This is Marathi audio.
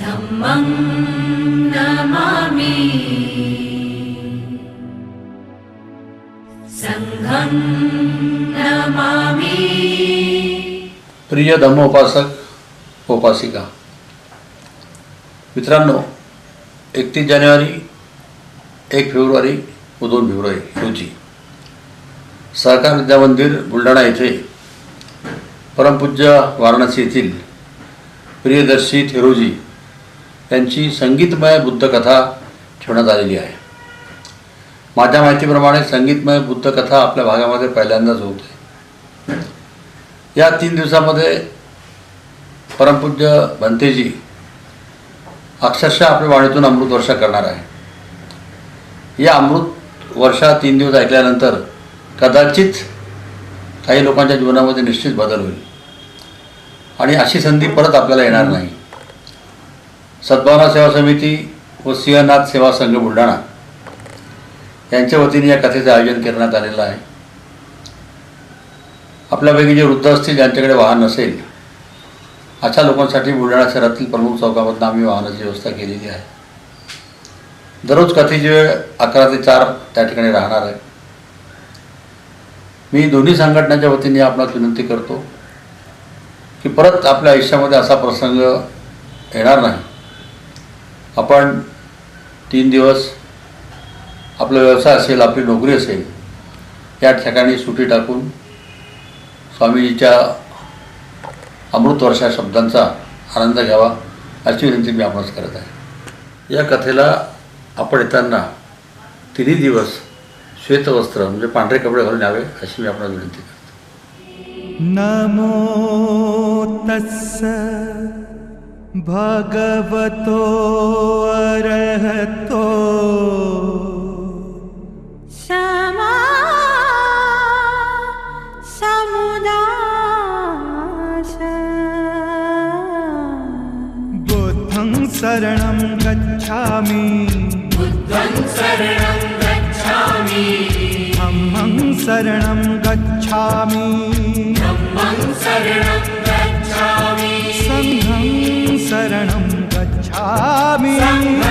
धम्मं नमामि संघं नमामि प्रिय धम्मोपासक उपासिका मित्रांनो एकतीस जानेवारी एक फेब्रुवारी व दोन फेब्रुवारी रोजी सहकार विद्या मंदिर बुलढाणा येथे परमपूज्य वाराणसी येथील प्रियदर्शी थेरोजी यांची संगीतमय बुद्धकथा ठेवण्यात आलेली आहे. माझ्या माहितीप्रमाणे संगीतमय बुद्धकथा आपल्या भागामध्ये पहिल्यांदाच होते या तीन दिवसामध्ये परमपूज्य भंतेजी अक्षरशः आपल्या वाणीतून अमृत वर्षा करणार आहे. या अमृत वर्षा तीन दिवस ऐकल्यानंतर कदाचित काही लोकांच्या जीवनामध्ये निश्चित बदल होईल. आणि अशी संधी परत आपल्याला येणार नाही. सद्भावना सेवा समिती व सिंहनाथ सेवा संघ बुलढाणा यांच्या वतीने या कथेचं आयोजन करण्यात आलेलं आहे. आपल्यापैकी जे वृद्ध असतील ज्यांच्याकडे वाहन नसेल अशा लोकांसाठी बुलढाणा शहरातील प्रमुख चौकामधून आम्ही वाहनाची व्यवस्था केलेली आहे. दररोज कथेची वेळ अकरा ते चार त्या ठिकाणी राहणार आहे. मी दोन्ही संघटनांच्या वतीने आपणास विनंती करतो की परत आपल्या आयुष्यामध्ये असा प्रसंग येणार नाही. आपण तीन दिवस आपला व्यवसाय असेल आपली नोकरी असेल या ठिकाणी सुटी टाकून स्वामीजीच्या अमृतवर्षा शब्दांचा आनंद घ्यावा अशी विनंती मी आपणास करत आहे. या कथेला आपण येताना तिन्ही दिवस श्वेतवस्त्र म्हणजे पांढरे कपडे घालून यावे अशी मी आपणास विनंती करतो. नमो तस्स भगवतो अरहतो। क्षमा समुदाश बुद्धं शरणं गच्छामि। बुद्धं शरणं गच्छामि शरणं गच्छामि। संहं शरणं गच्छामि।